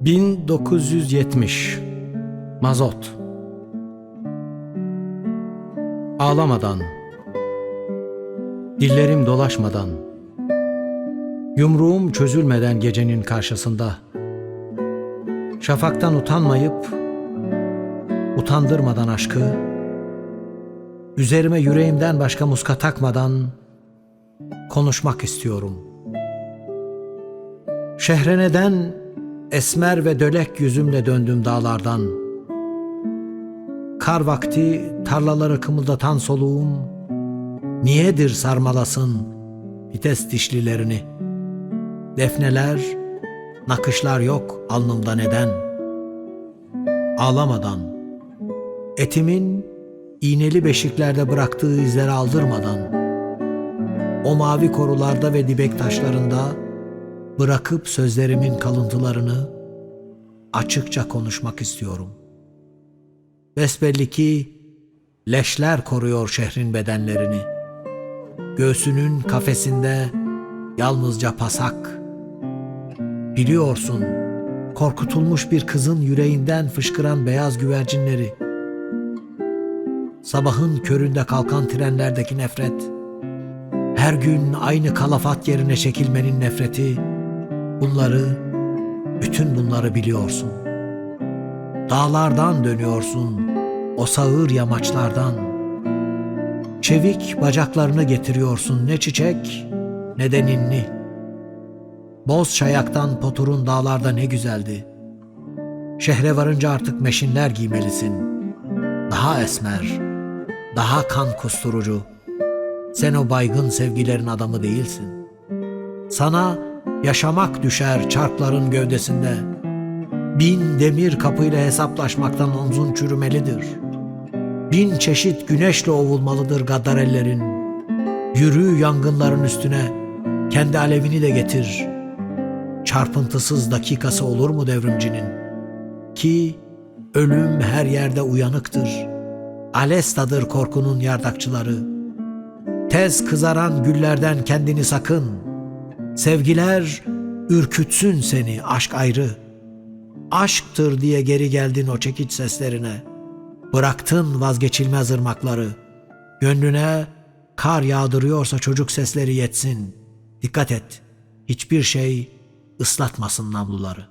1970 Mazot. Ağlamadan. Dillerim dolaşmadan. Yumruğum çözülmeden gecenin karşısında. Şafaktan utanmayıp Utandırmadan aşkı. Üzerime yüreğimden başka muska takmadan Konuşmak istiyorum. Şehreneden esmer ve dölek yüzümle döndüm dağlardan. Kar vakti tarlaları kımıldatan soluğum, niyedir sarmalasın vites dişlilerini? Defneler, nakışlar yok alnımda neden? Ağlamadan, etimin iğneli beşiklerde bıraktığı izleri aldırmadan, o mavi korularda ve dibek taşlarında bırakıp sözlerimin kalıntılarını açıkça konuşmak istiyorum. Besbelli ki leşler koruyor şehrin bedenlerini. Göğsünün kafesinde yalnızca pasak. Biliyorsun korkutulmuş bir kızın yüreğinden fışkıran beyaz güvercinleri. Sabahın köründe kalkan trenlerdeki nefret. Her gün aynı kalafat yerine çekilmenin nefreti. Bunları, bütün bunları biliyorsun. Dağlardan dönüyorsun, o sağır yamaçlardan. Çevik bacaklarını getiriyorsun ne çiçek ne de ninni. Boz çayaktan poturun dağlarda ne güzeldi. Şehre varınca artık meşinler giymelisin. Daha esmer, daha kan kusturucu. Sen o baygın sevgilerin adamı değilsin. Sana yaşamak düşer çarkların gövdesinde. Bin demir kapıyla hesaplaşmaktan omzun çürümelidir. Bin çeşit güneşle ovulmalıdır gaddar ellerin. Yürü yangınların üstüne, kendi alevini de getir. Çarpıntısız dakikası olur mu devrimcinin? Ki ölüm her yerde uyanıktır. Alestadır korkunun yardakçıları.'' Tez kızaran güllerden kendini sakın. Sevgiler ürkütsün seni aşk ayrı. Aşktır diye geri geldin o çekiç seslerine. Bıraktın vazgeçilmez ırmakları. Gönlüne kar yağdırıyorsa çocuk sesleri yetsin. Dikkat et. Hiçbir şey ıslatmasın namluları.